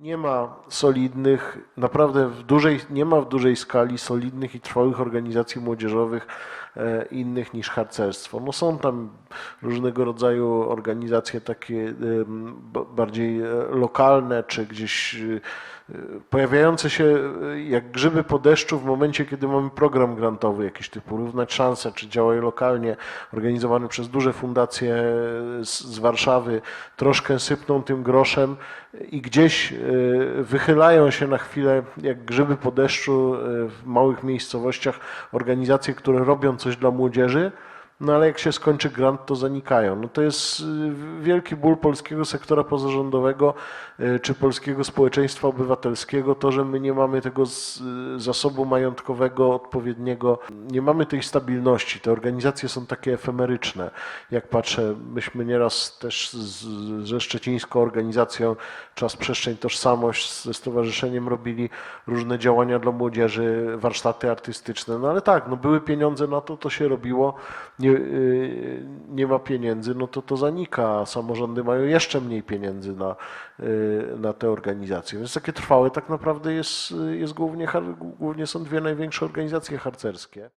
Nie ma solidnych, naprawdę w dużej, nie ma w dużej skali solidnych i trwałych organizacji młodzieżowych e, innych niż harcerstwo. No są tam różnego rodzaju organizacje takie bardziej e, lokalne, czy gdzieś pojawiające się e, jak grzyby po deszczu w momencie, kiedy mamy program grantowy jakiś typu Równać Szanse, czy działają lokalnie, organizowany przez duże fundacje z, z Warszawy, troszkę sypną tym groszem i gdzieś e, wychylają się na chwilę jak grzyby po deszczu e, w małych miejscowościach organizacje, które robią coś dla młodzieży, no ale jak się skończy grant, to zanikają. No to jest y, wielki ból polskiego sektora pozarządowego y, czy polskiego społeczeństwa obywatelskiego, to, że my nie mamy tego y, zasobu majątkowego odpowiedniego, nie mamy tej stabilności. Te organizacje są takie efemeryczne. Jak patrzę, myśmy nieraz też z, ze szczecińską organizacją Czas, Przestrzeń, Tożsamość ze stowarzyszeniem robili różne działania dla młodzieży, warsztaty artystyczne. No ale tak, no były pieniądze na to, to się robiło. Nie, y, nie ma pieniędzy, no to to zanika. Samorządy mają jeszcze mniej pieniędzy na, y, na te organizacje. Więc takie trwałe tak naprawdę jest, jest głównie, głównie są dwie największe organizacje harcerskie.